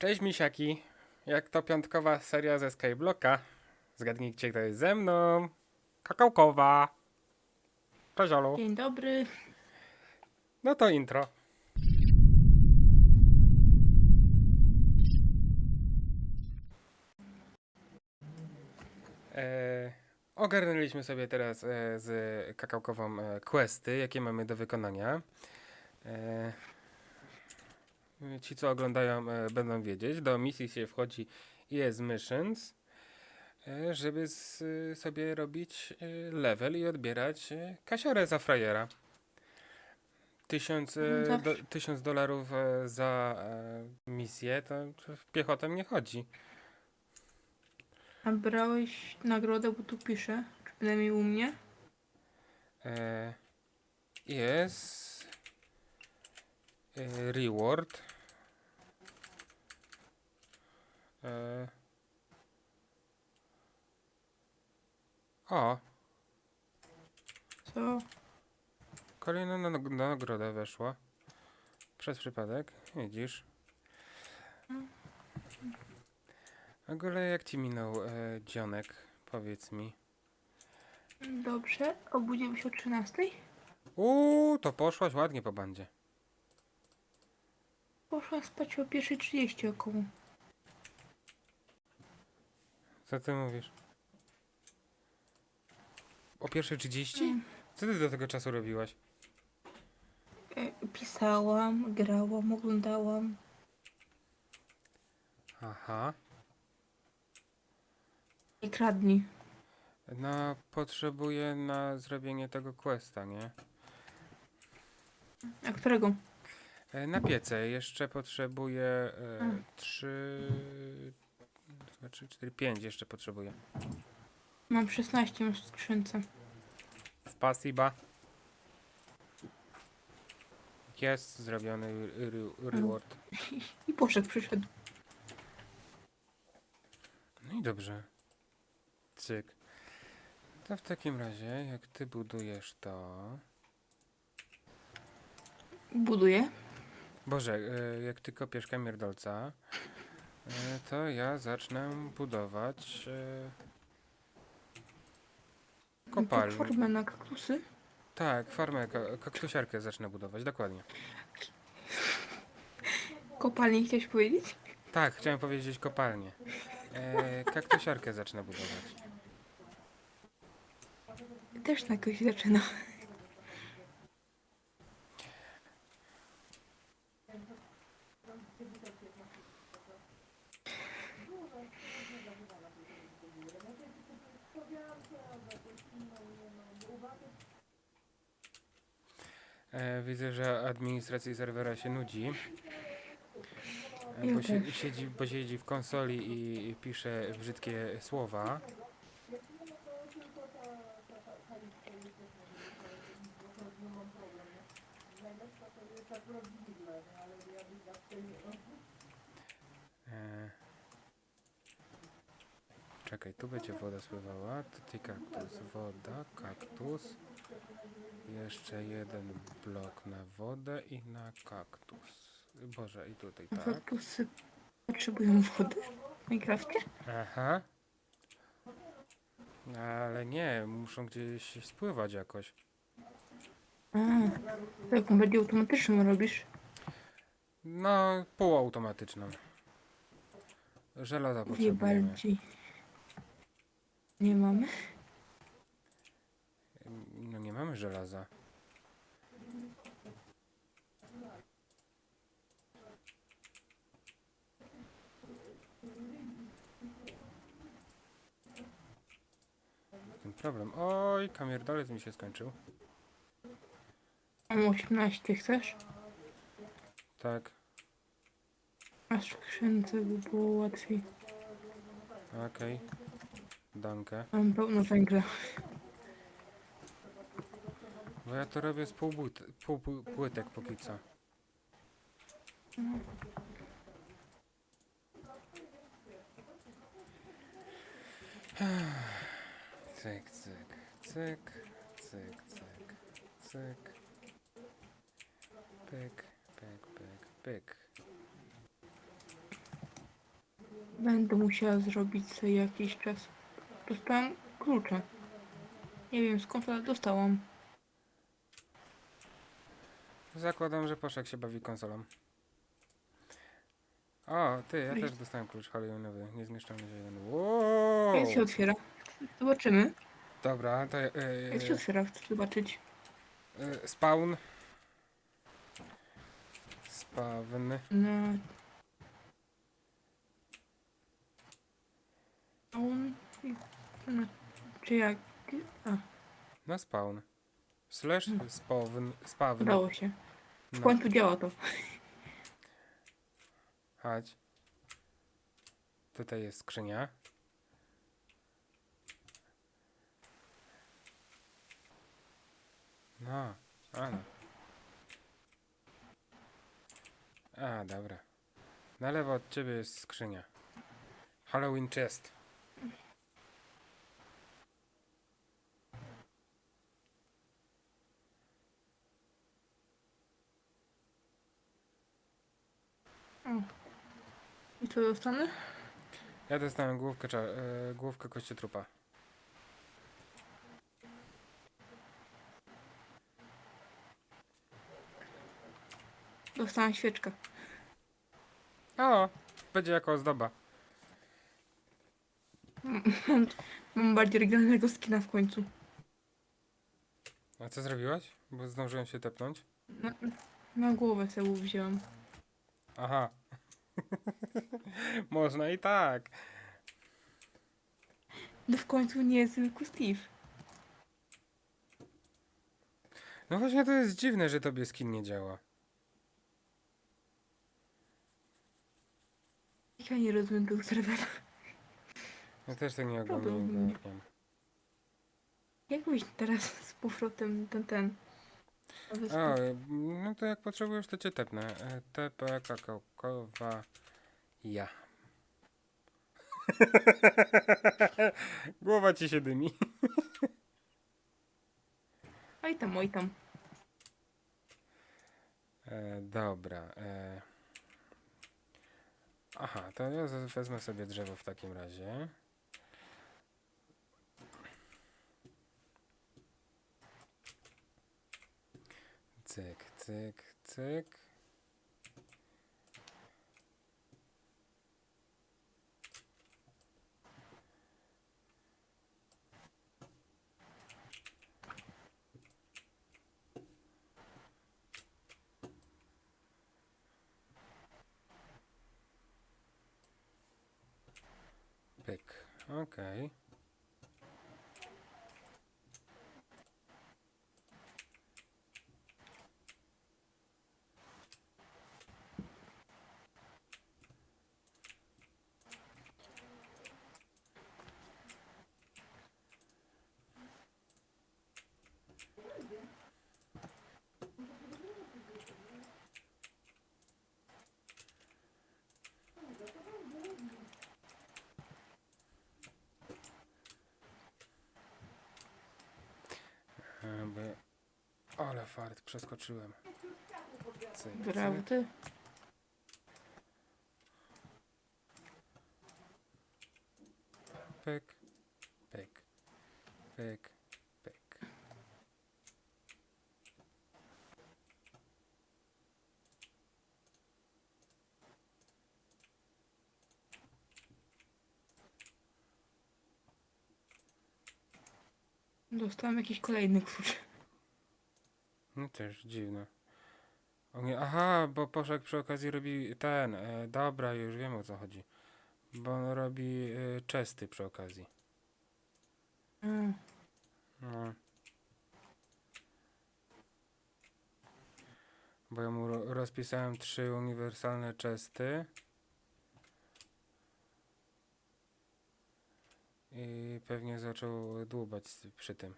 Cześć misiaki. Jak to piątkowa seria ze Skyblocka. Zgadnijcie kto jest ze mną. Kakałkowa. Cześć Olu. Dzień dobry. No to intro. E, ogarnęliśmy sobie teraz e, z kakałkową e, questy, jakie mamy do wykonania. E, ci, co oglądają, e, będą wiedzieć. Do misji się wchodzi jest missions, e, żeby z, sobie robić e, level i odbierać e, kasiorę za frajera. Tysiąc, e, Zawsze. do, tysiąc dolarów e, za e, misję, to, piechotę nie chodzi. A brałeś nagrodę, bo tu pisze, czy przynajmniej u mnie. E, jest e, reward. E, o, Co? kolejna na, na nagroda weszła. Przez przypadek, widzisz. W ogóle jak ci minął e, dzionek, powiedz mi. Dobrze. Obudziłem się o 13. Uuu, to poszłaś ładnie po bandzie. Poszłam spać o 1.30 około. Co ty mówisz? O pierwszej 30? Mm. Co ty do tego czasu robiłaś? E, pisałam, grałam, oglądałam. Aha. I kradni. No, potrzebuję na zrobienie tego questa, nie? A którego? E, na piece jeszcze potrzebuję e, Mm. 3, 2, 3, 4, 5 jeszcze potrzebuję. Mam 16 w skrzynce. Spasiba. Jest zrobiony re- re- reward. I poszedł, przyszedł. No i dobrze. Cyk. To w takim razie, jak ty budujesz to... Buduje. Boże, e, jak ty kopiesz kamierdolca, to ja zacznę budować e, kopalnię. Formę na kaktusy. Tak, farmę, ka- kaktusiarkę zacznę budować, dokładnie. Kopalnie chciałeś powiedzieć? Tak, chciałem powiedzieć kopalnię. E, kaktusiarkę zacznę budować. Też na jakoś zaczyna. E, widzę, że administracji serwera się nudzi. E, bo, si- siedzi, bo siedzi w konsoli i, i pisze brzydkie słowa. E, Czekaj, tu będzie woda spływała, tutaj kaktus, woda, kaktus. Jeszcze jeden blok na wodę i na kaktus. Boże, i tutaj tak. Kaktusy potrzebują wody w Minecrafcie? Aha. Ale nie, muszą gdzieś spływać jakoś. A, to jaką bardziej automatyczną robisz? No, półautomatyczną. Wie potrzebujemy. bardziej. Nie mamy? Nie mamy żelaza. Ten problem. Oj, kamierdolec mi się skończył. Mam 18, chcesz? Tak, A w skrzynce by było łatwiej. okej. Dankę. Mam pełno węgla. Bo ja to robię z pół, błyt, pół pły- płytek póki co. Cyk, cyk, cyk, cyk, cyk, cyk. Pyk, pyk, pyk, pyk. Będę musiała zrobić sobie jakiś czas. Dostałam klucze. Nie wiem skąd, ale dostałam. Zakładam, że Poszek się bawi konsolą. O, ty, ja też dostałem klucz halloweenowy, niezmieszczalny jeden. Wow! Jak się otwiera? Zobaczymy. Dobra, to e, Jak się otwiera? Chcę zobaczyć. e, spawn. Spawn. Na... On... na- Czy jak... A, No spawn. Slash spawn. Spawn. udało się. W No, końcu działa to. chodź. Tutaj jest skrzynia. No, a no. A, dobra. Na lewo od ciebie jest skrzynia. Halloween chest. I co dostanę? Ja dostałem główkę, cza- e, główkę kościotrupa. Dostałam świeczkę. O, będzie jako ozdoba. Mam bardziej regionalnego skina w końcu. A co zrobiłaś? Bo zdążyłem się tepnąć. Na, na głowę sobie wzięłam. Aha. Można i tak. No w końcu nie jest zwykły Steve. No właśnie to jest dziwne, że tobie skin nie działa. Ja nie rozumiem tego serwera. Ja też tak nie Problem. oglądam. nie. Jak wyjść teraz z powrotem ten ten? O, no to jak potrzebujesz, to cię tepnę. E, TP kakałkowa ja. Głowa ci się dymi. Oj tam, oj tam. E, dobra. E. Aha, to ja wezmę sobie drzewo w takim razie. Cyk, cyk, cyk. Pyk. Okej. E, bo... Ale fart, przeskoczyłem. Cyk, Brawo cyk. ty. Pyk, pyk, pyk, pyk. Dostałam jakiś kolejny klucz. Też dziwne. O nie, aha, bo Poszek przy okazji robi ten. E, dobra, już wiem o co chodzi. Bo on robi e, czesty przy okazji. Mm. No. Bo ja mu ro- rozpisałem trzy uniwersalne czesty. I pewnie zaczął dłubać przy tym.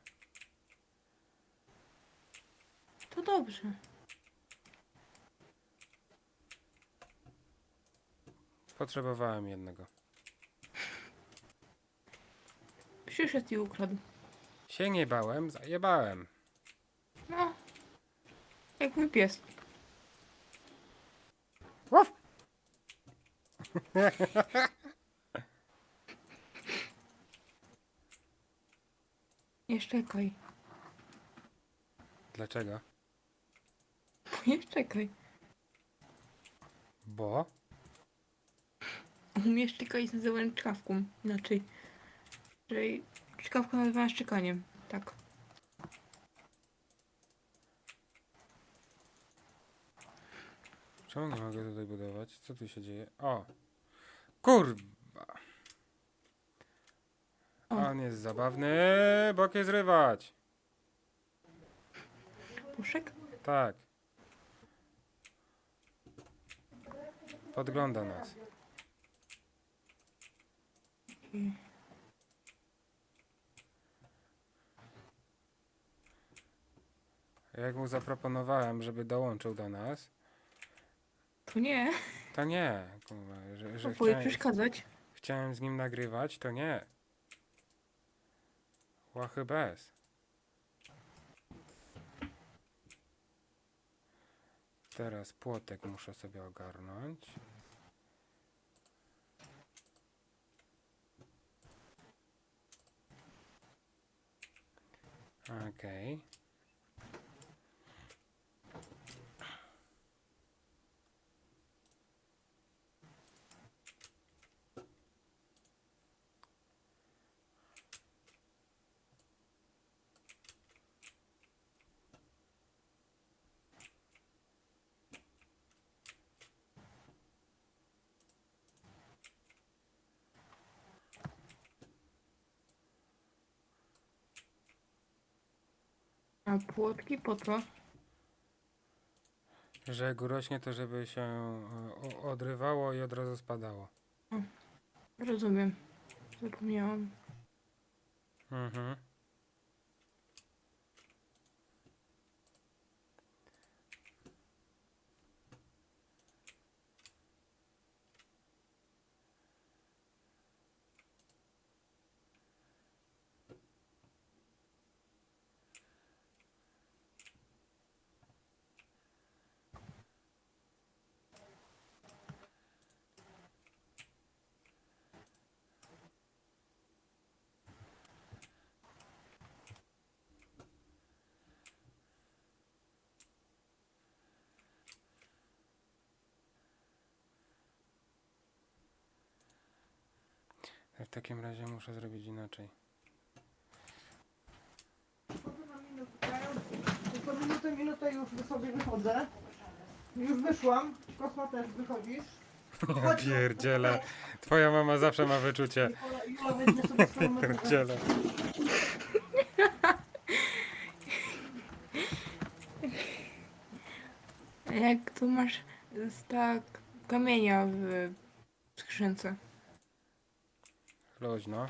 To dobrze. Potrzebowałem jednego. Przyszedł i ukradł. Się nie bałem, zajebałem. No. Jak mój pies. Łow! Nie szczekaj. Dlaczego? Nie szczekaj. Bo? U mnie szczeka jest nazywana czkawką. Inaczej. Czyli czkawka nazywana szczekaniem. Tak. Czemu nie mogę tutaj budować? Co tu się dzieje? O! Kurwa! O. On jest zabawny, bokie zrywać! Puszek? Tak. Podgląda nas. Jak mu zaproponowałem, żeby dołączył do nas, To nie. to nie. Kurwa, że, że Próbuję chciałem, przeszkadzać. chciałem z nim nagrywać, to nie. Łachy bez. Teraz płotek muszę sobie ogarnąć. Okej. A płotki po co? Że jak urośnie, to żeby się e, o- odrywało i od razu spadało. Rozumiem. Zapomniałam. Mhm. W takim razie muszę zrobić inaczej. Tylko minutę, minutę już sobie wychodzę. Już wyszłam. Kosma też wychodzisz. Ja Chodź, pierdzielę. Twoja mama zawsze ma wyczucie. Nikola- Jula weźmie sobie swoją metodę. Pierdzielę. A Jak tu masz tak kamienia w skrzynce? Luźno.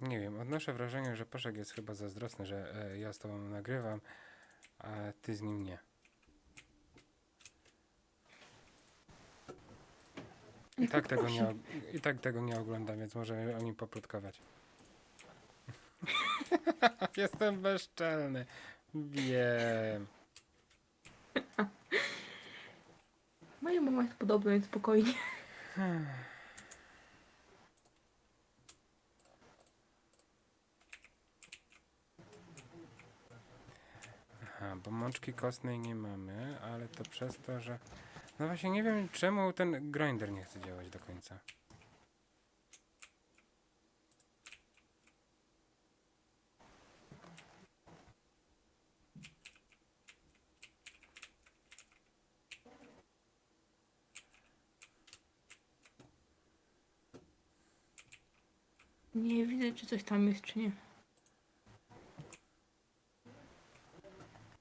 Nie wiem, odnoszę wrażenie, że Poszek jest chyba zazdrosny, że e, ja z tobą nagrywam, a ty z nim nie. I tak, tego nie, og- I tak tego nie oglądam, więc możemy o nim poplotkować. Jestem bezczelny. Wiem. Moja mama jest podobna, więc spokojnie. Aha, bo mączki kostnej nie mamy, ale to przez to, że... No właśnie nie wiem czemu ten grinder nie chce działać do końca. Nie widzę, czy coś tam jest, czy nie.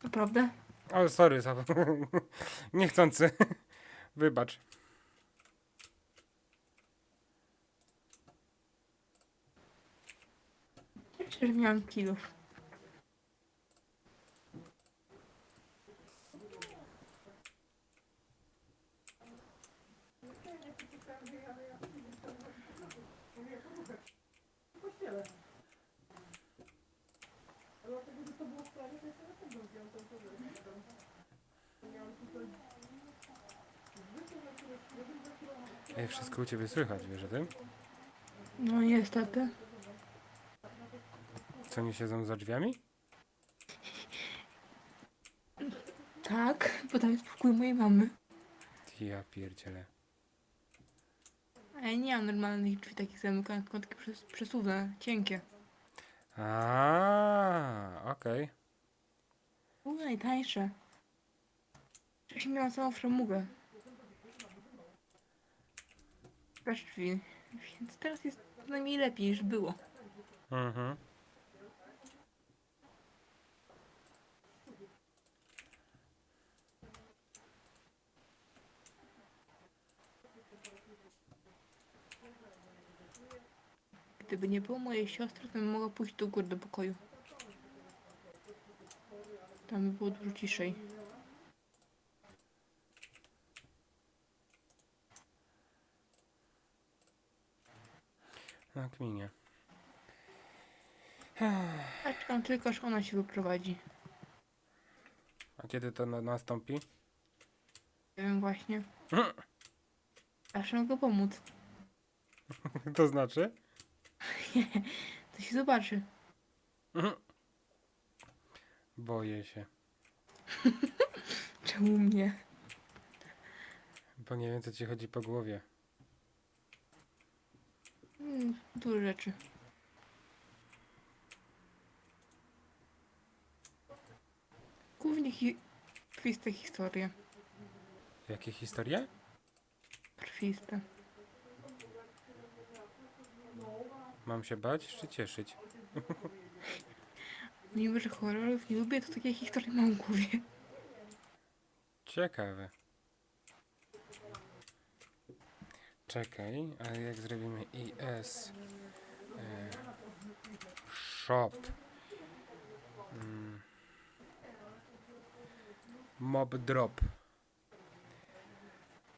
Naprawdę? O, sorry, za... niechcący. Wybacz. Przecież miałam kilów. Dlatego, że to było w Ej, wszystko u ciebie słychać, wiesz o tym? No niestety. Co nie siedzą za drzwiami? Tak, bo tam jest pokój mojej mamy. Ja pierdzielę. A ja nie mam normalnych drzwi takich zamykanych, tylko takie przes przesuwne, cienkie. A, okej. U, najtańsze. Wcześniej miałam samą framugę. Bez drzwi. Więc teraz jest przynajmniej lepiej niż było. Mhm. Gdyby nie było mojej siostry, to bym mogła pójść do góry do pokoju. Tam by było dużo ciszej. Na kminie. A czekam tylko, aż ona się wyprowadzi. A kiedy to na nastąpi? Nie wiem właśnie. Zawsze mogę pomóc. To znaczy? To się zobaczy. Boję się. Czemu mnie? Bo nie wiem, co ci chodzi po głowie. Mm, Dużo rzeczy. Głównie hi krwiste historie. Jakie historie? Krwiste. Mam się bać czy cieszyć? Mimo, że horrorów nie lubię, to takie historie mam w głowie. Ciekawe. Czekaj, ale jak zrobimy IS e, Shop mm, Mob Drop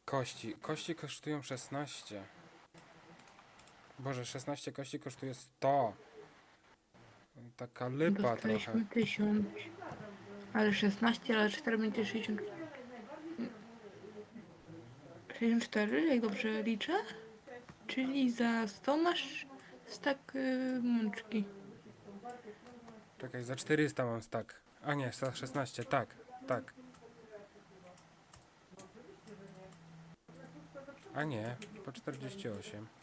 Kości. Kości kosztują 16. Boże, 16 kości kosztuje 100. Taka lipa trochę. Dostaliśmy 1000. Ale 16, ale 4 będzie 60. 64, jak dobrze liczę? Czyli za 100 masz stak y, mączki. Czekaj, za 400 mam stack. A nie, za 16, tak, tak. A nie, po 48.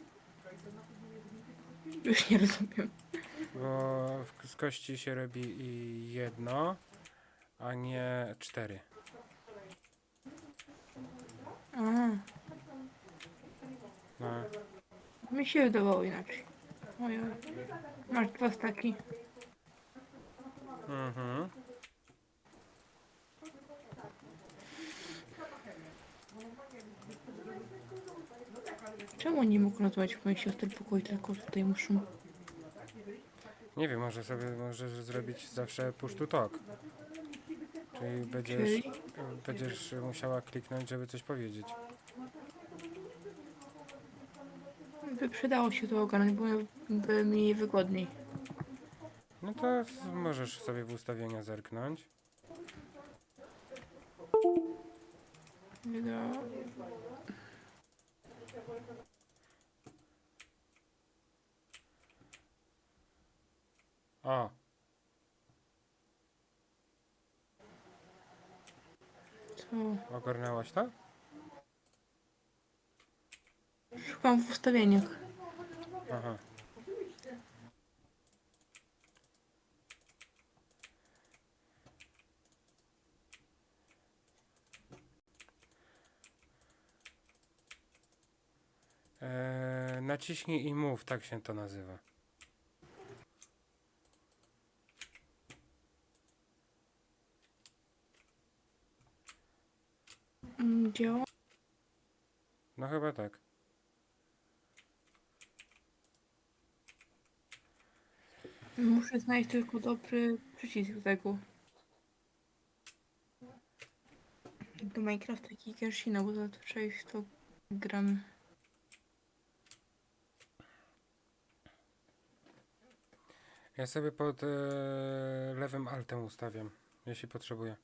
Już nie rozumiem. Bo w- z kości się robi i jedno, a nie cztery. A, No, mi się wydawało inaczej. Oj, oj. Masz dwa staki. mhm. Czemu nie mógł nazwać w mojej siostry pokoju, tylko tutaj muszą? Nie wiem, może sobie możesz zrobić zawsze push to talk. Czyli będziesz, Czyli? będziesz musiała kliknąć, żeby coś powiedzieć. By przydało się to ogarnąć, bo by mi wygodniej. No to możesz sobie w ustawienia zerknąć. Wydało. O, Co? ogarnęłaś to? Szukam w ustawieniach. Aha. Eee, naciśnij i mów, tak się to nazywa. Mm, Działa? No chyba tak. Muszę znaleźć tylko dobry przycisk do tego. Do Minecrafta i Genshina, bo zazwyczaj w to gramy. Ja sobie pod e, lewym altem ustawiam, jeśli potrzebuję.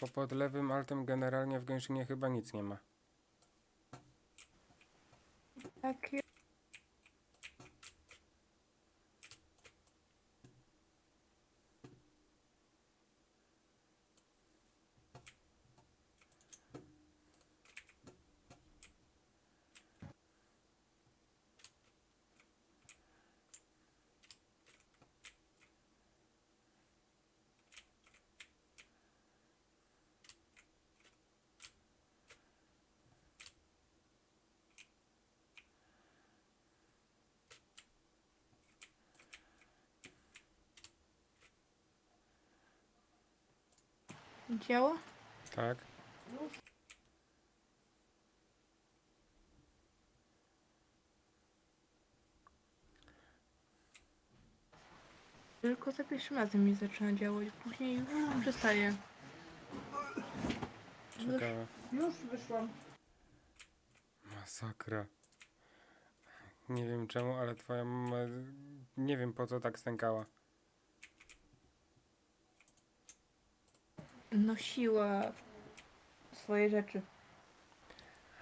Bo pod lewym altem generalnie w gęszczynie chyba nic nie ma. Takie. Działa? Tak. Tylko za pierwszym razem mi zaczyna działać, później już przestaje. Ciekawe. Już wyszłam. Masakra. Nie wiem czemu, ale twoja mama nie wiem po co tak stękała. Nosiła swoje rzeczy.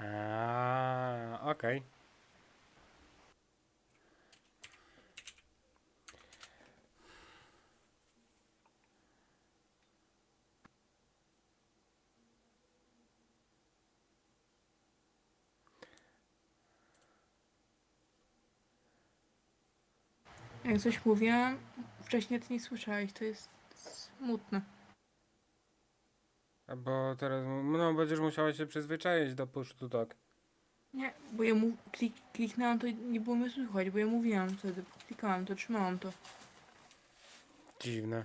A, okej. Jak coś mówiłam, wcześniej ty nie słyszałeś, to jest smutne. A Bo teraz, no będziesz musiała się przyzwyczaić do push to talk. Nie, bo ja mu klik, kliknęłam, to nie było mnie słychać, bo ja mówiłam wtedy, klikałam to, trzymałam to. Dziwne.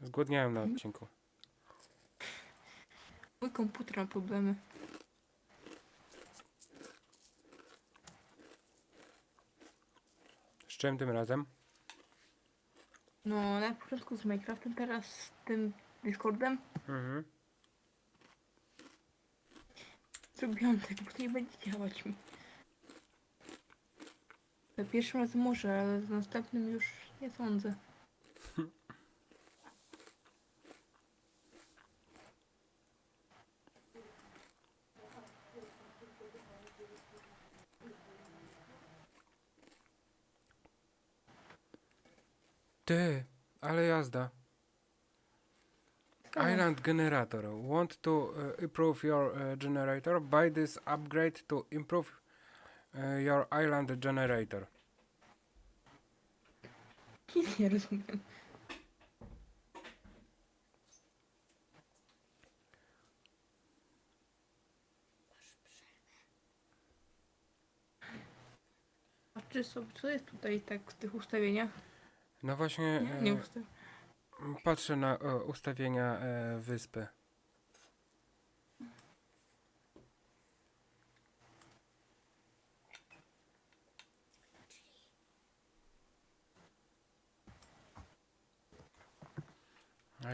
Zgłodniałem na odcinku. Mój komputer ma problemy. Z czym tym razem? No, na początku z Minecraftem, teraz z tym Discordem Mhm. zrobiłam bo to nie będzie działać mi. Za pierwszym razem może, ale za następnym już nie sądzę. Ty, ale jazda. Generator. Want to uh, improve your uh, generator? Buy this upgrade to improve uh, your island generator. Nic nie rozumiem. Sobie, co jest tutaj tak w tych ustawieniach? No właśnie, Nie, nie. Patrzę na e, ustawienia e, wyspy.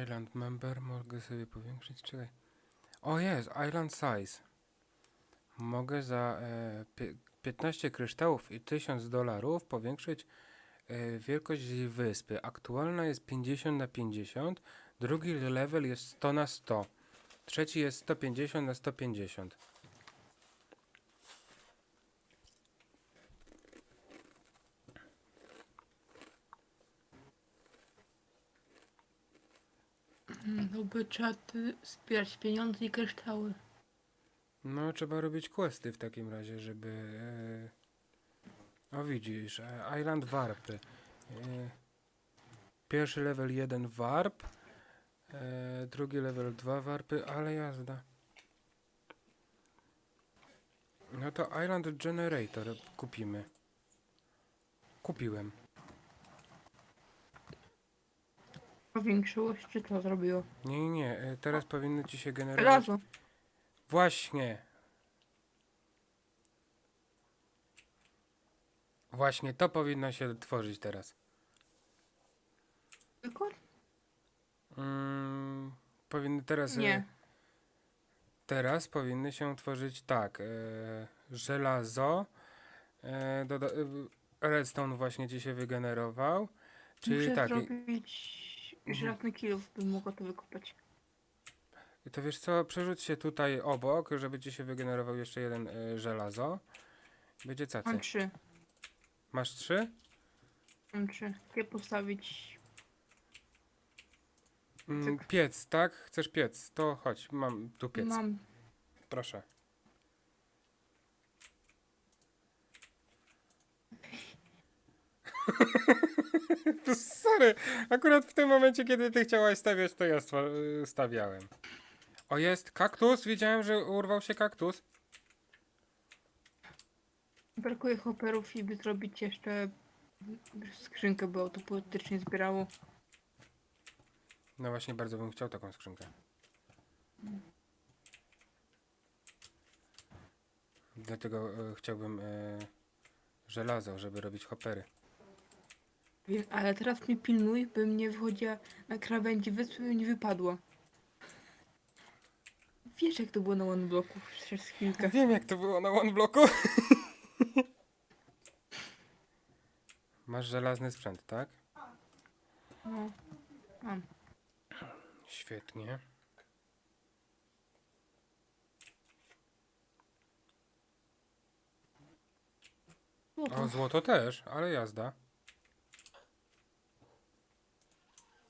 Island member, mogę sobie powiększyć, czekaj. O jest, island size. Mogę za e, pie- 15 kryształów i 1000 dolarów powiększyć wielkość wyspy. Aktualna jest 50 na 50, drugi level jest 100 na 100, trzeci jest 150 na 150. Mm, To by trzeba zbierać pieniądze i kryształy. No, trzeba robić questy w takim razie, żeby... O, widzisz, e, Island Warpy. E... Pierwszy level 1 warp, e... drugi level 2 warpy, ale jazda. No to Island Generator kupimy. Kupiłem. Powiększyło się, czy to zrobiło? Nie, nie, nie, e, teraz powinny ci się generować... Żelazo. Właśnie. Właśnie to powinno się tworzyć teraz. Tylko? Mm, powinny teraz. e, Nie. Teraz powinny się tworzyć tak. E, żelazo. E, doda- e, redstone właśnie ci się wygenerował. Czyli Muszę tak. zrobić Mhm. żelazny kilów, bym mogła to wykopać. I to wiesz co, przerzuć się tutaj obok, żeby ci się wygenerował jeszcze jeden e, żelazo. Będzie cacy. Mam trzy. Masz trzy? Mam trzy. Gdzie postawić? Mm, Cyk. piec, tak? Chcesz piec? To chodź, mam tu piec. Mam. Proszę. Sorry, akurat w tym momencie, kiedy ty chciałaś stawiać, to ja stwa- stawiałem. O, jest kaktus. Widziałem, że urwał się kaktus. Brakuje hopperów i by zrobić jeszcze skrzynkę, bo to poetycznie zbierało. No właśnie, bardzo bym chciał taką skrzynkę. Dlatego e, chciałbym e, żelazo, żeby robić hopery. Ale teraz mnie pilnuj, bym nie wychodziła na krawędzi wyspy, by nie wypadła. Wiesz jak to było na one bloku przez chwilkę. Wiem, jak to było na one bloku. Masz żelazny sprzęt, tak? No. Mam. Świetnie. Złoto. O, złoto też, ale jazda.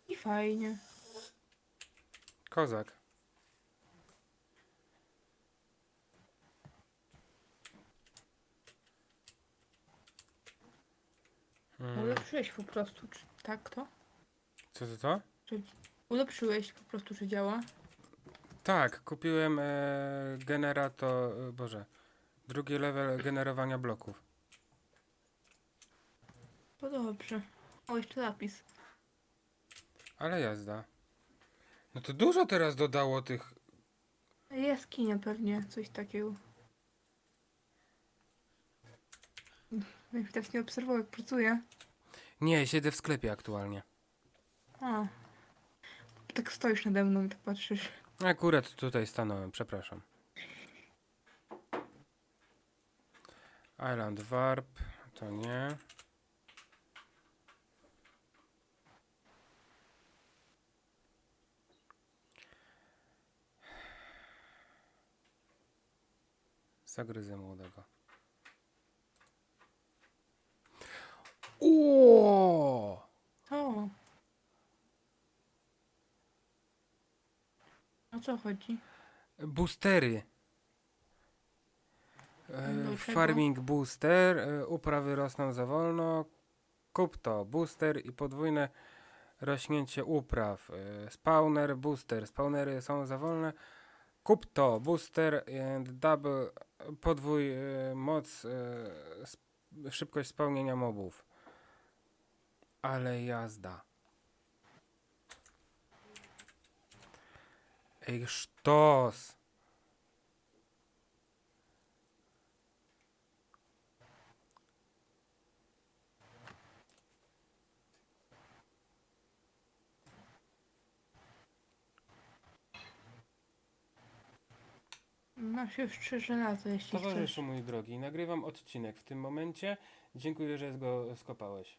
I fajnie. Kozak. Ulepszyłeś po prostu, czy tak to? Co, co, co? Ulepszyłeś po prostu, czy działa? Tak, kupiłem e, generator, e, boże, drugi level generowania bloków. To dobrze. O, jeszcze zapis. Ale jazda. No to dużo teraz dodało tych. Jaskinia pewnie, coś takiego. Nikt tak nie obserwował, jak pracuje. Nie, siedzę w sklepie aktualnie. A. Tak stoisz nade mną i tak patrzysz. Akurat tutaj stanąłem, przepraszam. Island Warp, to nie. Zagryzę młodego. Uuu! O! O co chodzi? Boostery. E, farming booster, e, uprawy rosną za wolno. Kup to, booster i podwójne rośnięcie upraw. E, spawner, booster, spawnery są za wolne. Kup to, booster and double, podwój e, moc, e, sp- szybkość spełnienia mobów. Ale jazda. Ej, sztos! Masz już trzy żelaza, jeśli chcesz. Towarzyszu mój drogi, nagrywam odcinek w tym momencie. Dziękuję, że go skopałeś.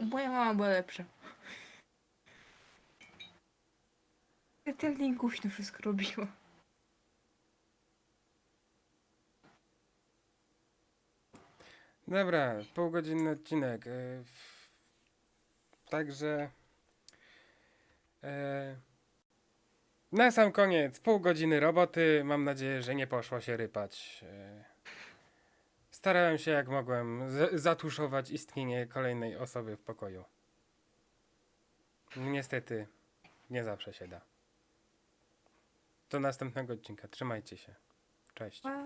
Moja mama była lepsza. Specjalnie głośno wszystko robiła. Dobra, półgodzinny odcinek. e, Także. e, Na sam koniec, pół godziny roboty. Mam nadzieję, że nie poszło się rypać. E, Starałem się jak mogłem zatuszować istnienie kolejnej osoby w pokoju. Niestety, nie zawsze się da. Do następnego odcinka. Trzymajcie się. Cześć. Pa.